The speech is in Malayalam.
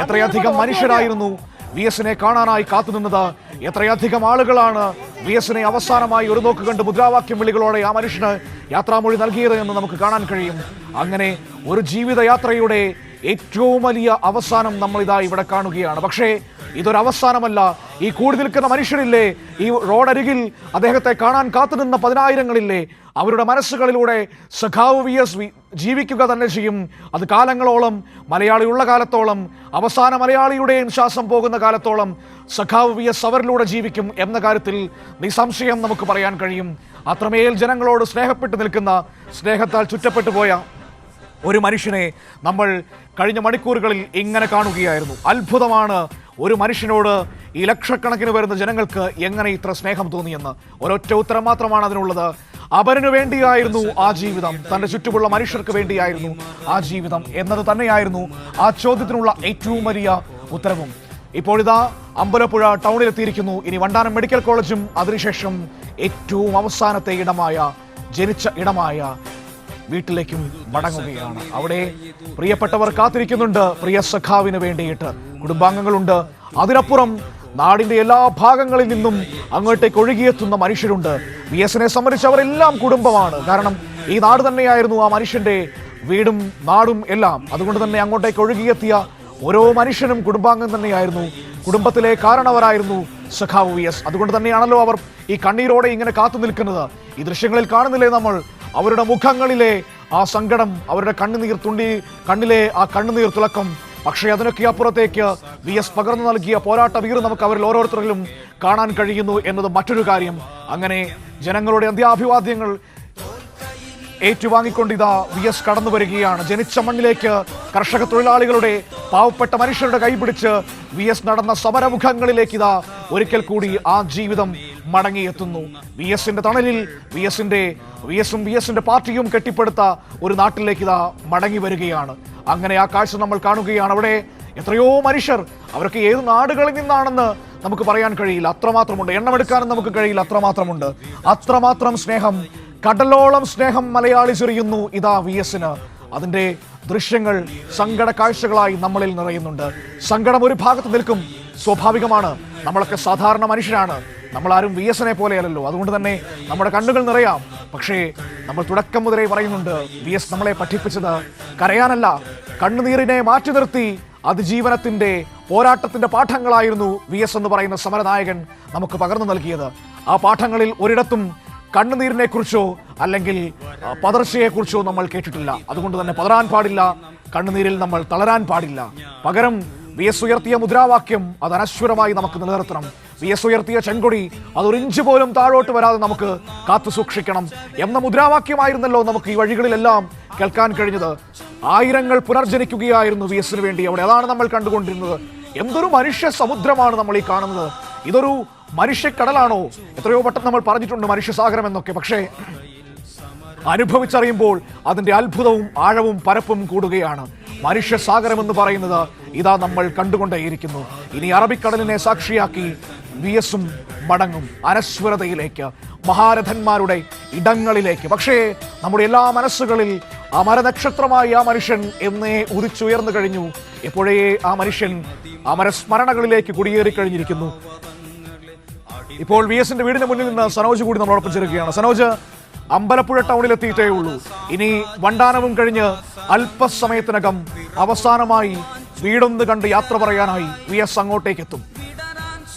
എത്രയധികം മനുഷ്യരായിരുന്നു? വി എസിനെ കാണാനായി കാത്തുനിന്നത് എത്രയധികം ആളുകളാണ് വി എസിനെ അവസാനമായി ഒരു നോക്ക് കണ്ട് മുദ്രാവാക്യം വിളികളോടെ ആ മനുഷ്യന് യാത്രാമൊഴി നൽകിയത് എന്ന് നമുക്ക് കാണാൻ കഴിയും. അങ്ങനെ ഒരു ജീവിതയാത്രയുടെ ഏറ്റവും വലിയ അവസാനം നമ്മളിതാ ഇവിടെ കാണുകയാണ്. പക്ഷേ ഇതൊരവസാനമല്ല. ഈ കൂടി നിൽക്കുന്ന മനുഷ്യരില്ലേ? ഈ റോഡരികിൽ അദ്ദേഹത്തെ കാണാൻ കാത്തുനിന്ന പതിനായിരങ്ങളില്ലേ? അവരുടെ മനസ്സുകളിലൂടെ സഖാവ് വി എസ് ജീവിക്കുക തന്നെ ചെയ്യും. അത് കാലങ്ങളോളം മലയാളിയുള്ള കാലത്തോളം അവസാന മലയാളിയുടെയും ശ്വാസം പോകുന്ന കാലത്തോളം സഖാവ് വി എസ് അവരിലൂടെ ജീവിക്കും എന്ന കാര്യത്തിൽ നിസ്സംശയം നമുക്ക് പറയാൻ കഴിയും. അത്രമേൽ ജനങ്ങളോട് സ്നേഹപ്പെട്ടു നിൽക്കുന്ന സ്നേഹത്താൽ ചുറ്റപ്പെട്ടു പോയ ഒരു മനുഷ്യനെ നമ്മൾ കഴിഞ്ഞ മണിക്കൂറുകളിൽ ഇങ്ങനെ കാണുകയായിരുന്നു. അത്ഭുതമാണ് ഒരു മനുഷ്യനോട് ഈ ലക്ഷക്കണക്കിന് വരുന്ന ജനങ്ങൾക്ക് എങ്ങനെ ഇത്ര സ്നേഹം തോന്നിയെന്ന്. ഒരൊറ്റ ഉത്തരം മാത്രമാണ് അതിനുള്ളത്. അവരനു വേണ്ടിയായിരുന്നു ആ ജീവിതം. തന്റെ ചുറ്റുമുള്ള മനുഷ്യർക്ക് വേണ്ടിയായിരുന്നു ആ ജീവിതം എന്നത് തന്നെയായിരുന്നു ആ ചോദ്യത്തിനുള്ള ഏറ്റവും വലിയ ഉത്തരവും. ഇപ്പോഴിതാ അമ്പലപ്പുഴ ടൗണിലെത്തിയിരിക്കുന്നു. ഇനി വണ്ടാനം മെഡിക്കൽ കോളേജും അതിനുശേഷം ഏറ്റവും അവസാനത്തെ ഇടമായ ജനിച്ച ഇടമായ വീട്ടിലേക്കും മടങ്ങുകയാണ്. അവിടെ പ്രിയപ്പെട്ടവർ കാത്തിരിക്കുന്നുണ്ട്. പ്രിയ സഖാവിന് വേണ്ടിയിട്ട് കുടുംബാംഗങ്ങളുണ്ട്. അതിനപ്പുറം നാടിന്റെ എല്ലാ ഭാഗങ്ങളിൽ നിന്നും അങ്ങോട്ടേക്ക് ഒഴുകിയെത്തുന്ന മനുഷ്യരുണ്ട്. വി എസിനെ സംബന്ധിച്ചവരെല്ലാം കുടുംബമാണ്. കാരണം ഈ നാട് തന്നെയായിരുന്നു ആ മനുഷ്യന്റെ വീടും നാടും എല്ലാം. അതുകൊണ്ട് തന്നെ അങ്ങോട്ടേക്ക് ഒഴുകിയെത്തിയ ഓരോ മനുഷ്യനും കുടുംബാംഗം തന്നെയായിരുന്നു. കുടുംബത്തിലെ കാരണവരായിരുന്നു സഖാവ് വി എസ്. അതുകൊണ്ട് തന്നെയാണല്ലോ അവർ ഈ കണ്ണീരോടെ ഇങ്ങനെ കാത്തു നിൽക്കുന്നത്. ഈ ദൃശ്യങ്ങളിൽ കാണുന്നില്ലേ നമ്മൾ? അവരുടെ മുഖങ്ങളിലെ ആ സങ്കടം അവരുടെ കണ്ണുനീർ തുണ്ടി കണ്ണിലെ ആ കണ്ണുനീർ തിളക്കം. പക്ഷേ അതിനൊക്കെ അപ്പുറത്തേക്ക് വി എസ് പകർന്നു നൽകിയ പോരാട്ട വീർ നമുക്ക് അവരിൽ ഓരോരുത്തരിലും കാണാൻ കഴിയുന്നു എന്നത് മറ്റൊരു കാര്യം. അങ്ങനെ ജനങ്ങളുടെ അന്ത്യാഭിവാദ്യങ്ങൾ ഏറ്റുവാങ്ങിക്കൊണ്ട് ഇതാ വി എസ് കടന്നു വരികയാണ്. ജനിച്ച മണ്ണിലേക്ക് കർഷക തൊഴിലാളികളുടെ പാവപ്പെട്ട മനുഷ്യരുടെ കൈപിടിച്ച് വി എസ് നടന്ന സമരമുഖങ്ങളിലേക്ക് ഇതാ ഒരിക്കൽ കൂടി ആ ജീവിതം മടങ്ങിയെത്തുന്നു. വി എസിന്റെ തണലിൽ വി എസിന്റെ വി എസും വി എസിന്റെ പാർട്ടിയും കെട്ടിപ്പടുത്ത ഒരു നാട്ടിലേക്ക് ഇതാ മടങ്ങി വരികയാണ്. അങ്ങനെ ആ കാഴ്ച നമ്മൾ കാണുകയാണ്. അവിടെ എത്രയോ മനുഷ്യർ അവർക്ക് ഏത് നാടുകളിൽ നിന്നാണെന്ന് നമുക്ക് പറയാൻ കഴിയില്ല. അത്രമാത്രമുണ്ട്. എണ്ണമെടുക്കാനും നമുക്ക് കഴിയില്ല. അത്രമാത്രമുണ്ട്. അത്രമാത്രം സ്നേഹം കടലോളം സ്നേഹം മലയാളി ചെറിയുന്നു ഇതാ വി എസിന് അതിന്റെ ദൃശ്യങ്ങൾ സങ്കട കാഴ്ചകളായി നമ്മളിൽ നിറയുന്നുണ്ട്. സങ്കടം ഒരു ഭാഗത്ത് നിൽക്കും. സ്വാഭാവികമാണ്. നമ്മളൊക്കെ സാധാരണ മനുഷ്യരാണ്. നമ്മളാരും വി എസിനെ പോലെയല്ലല്ലോ. അതുകൊണ്ട് തന്നെ നമ്മുടെ കണ്ണുകൾ നിറയാം. പക്ഷേ നമ്മൾ തുടക്കം മുതലേ പറയുന്നുണ്ട് വി എസ് നമ്മളെ പഠിപ്പിച്ചത് കരയാനല്ല. കണ്ണുനീരിനെ മാറ്റി നിർത്തി അതിജീവനത്തിന്റെ പോരാട്ടത്തിന്റെ പാഠങ്ങളായിരുന്നു വി എസ് എന്ന് പറയുന്ന സമരനായകൻ നമുക്ക് പകർന്നു നൽകിയത്. ആ പാഠങ്ങളിൽ ഒരിടത്തും കണ്ണുനീരിനെ കുറിച്ചോ അല്ലെങ്കിൽ പതർച്ചയെക്കുറിച്ചോ നമ്മൾ കേട്ടിട്ടില്ല. അതുകൊണ്ട് തന്നെ പതറാൻ പാടില്ല. കണ്ണുനീരിൽ നമ്മൾ തളരാൻ പാടില്ല. പകരം വി എസ് ഉയർത്തിയ മുദ്രാവാക്യം അത് അനശ്വരമായി നമുക്ക് നിലനിർത്തണം. വി എസ് ഉയർത്തിയ ചെങ്കൊടി അതൊരു ഇഞ്ച് പോലും താഴോട്ട് വരാതെ നമുക്ക് കാത്തു സൂക്ഷിക്കണം എന്ന മുദ്രാവാക്യമായിരുന്നല്ലോ നമുക്ക് ഈ വഴികളിലെല്ലാം കേൾക്കാൻ കഴിഞ്ഞത്. ആയിരങ്ങൾ പുനർജനിക്കുകയായിരുന്നു വി എസിന് വേണ്ടി. അവിടെ അതാണ് നമ്മൾ കണ്ടുകൊണ്ടിരുന്നത്. എന്തൊരു മനുഷ്യ സമുദ്രമാണ് നമ്മൾ ഈ കാണുന്നത്. ഇതൊരു മനുഷ്യക്കടലാണോ എത്രയോ വട്ടം നമ്മൾ പറഞ്ഞിട്ടുണ്ട് മനുഷ്യസാഗരം എന്നൊക്കെ. പക്ഷേ അനുഭവിച്ചറിയുമ്പോൾ അതിന്റെ അത്ഭുതവും ആഴവും പരപ്പും കൂടുകയാണ്. മനുഷ്യസാഗരം എന്ന് പറയുന്നത് ഇതാ നമ്മൾ കണ്ടുകൊണ്ടേയിരിക്കുന്നു. ഇനി അറബിക്കടലിനെ സാക്ഷിയാക്കി വി എസും മടങ്ങും അനശ്വരതയിലേക്ക് മഹാരഥന്മാരുടെ ഇടങ്ങളിലേക്ക്. പക്ഷേ നമ്മുടെ എല്ലാ മനസ്സുകളിൽ അമരനക്ഷത്രമായി മരനക്ഷത്രമായി ആ മനുഷ്യൻ എന്നേ ഉദിച്ചുയർന്നു കഴിഞ്ഞു. എപ്പോഴേ ആ മനുഷ്യൻ അമരസ്മരണകളിലേക്ക് കുടിയേറി കഴിഞ്ഞിരിക്കുന്നു. ഇപ്പോൾ വി എസിന്റെ വീടിന് മുന്നിൽ നിന്ന് സനോജ് കൂടി നമ്മളോടൊപ്പം ചേരുകയാണ്. സനോജ് അമ്പലപ്പുഴ ടൗണിലെത്തിയിട്ടേ ഉള്ളൂ. ഇനി വണ്ടാനവും കഴിഞ്ഞ് അല്പസമയത്തിനകം അവസാനമായി വീടൊന്ന് കണ്ട് യാത്ര പറയാനായി വി എസ് അങ്ങോട്ടേക്ക് എത്തും